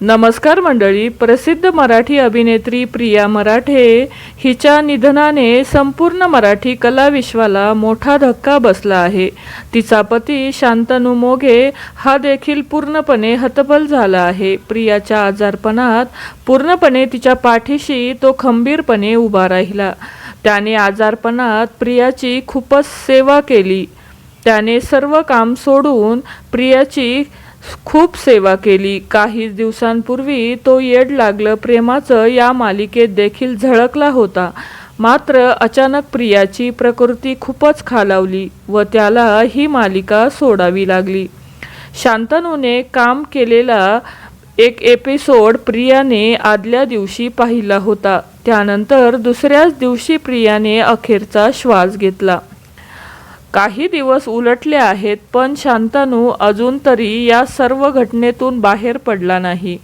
नमस्कार मंडळी प्रसिद्ध मराठी अभिनेत्री प्रिया मराठे हिच्या निधनाने संपूर्ण मराठी कलाविश्वाला मोठा धक्का बसला आहे. तिचा पती शांतनू मोघे हा देखील पूर्णपणे हतबल झाला आहे. प्रियाच्या आजारपणात पूर्णपणे तिच्या पाठीशी तो खंबीरपणे उभा राहिला. त्याने आजारपणात प्रियाची खूपच सेवा केली. त्याने सर्व काम सोडून प्रियाची खूप सेवा केली. काही दिवसांपूर्वी तो येड लागलं. प्रेमाचं या मालिकेत देखील झळकला होता. मात्र अचानक प्रियाची प्रकृती खूपच खालावली व त्याला ही मालिका सोडावी लागली. शांतनूने काम केलेला एक एपिसोड प्रियाने आदल्या दिवशी पाहिला होता. त्यानंतर दुसऱ्याच दिवशी प्रियाने अखेरचा श्वास घेतला. काही दिवस उलटले आहेत पण शांतनू अजून तरी या सर्व घटनेतून बाहेर पडला नाही.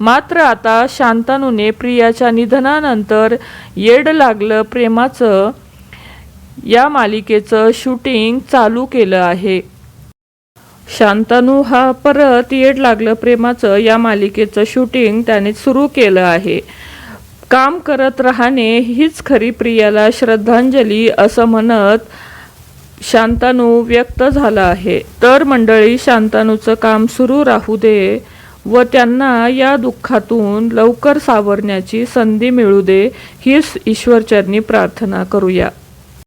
मात्र आता शांतनूने प्रियाच्या निधनानंतर येड लागलं प्रेमाचं या मालिकेचं शूटिंग चालू केलं आहे. शांतनू हा परत येड लागलं प्रेमाचं या मालिकेचं शूटिंग त्याने सुरू केलं आहे. काम करत राहणे हीच खरी प्रियाला श्रद्धांजली असं म्हणत शांतानू व्यक्त झाला आहे. तर मंडळी शांतानूचं काम सुरू राहू दे व त्यांना या दुःखातून लवकर सावरण्याची संधी मिळू दे हीच ईश्वरचरणी प्रार्थना करूया.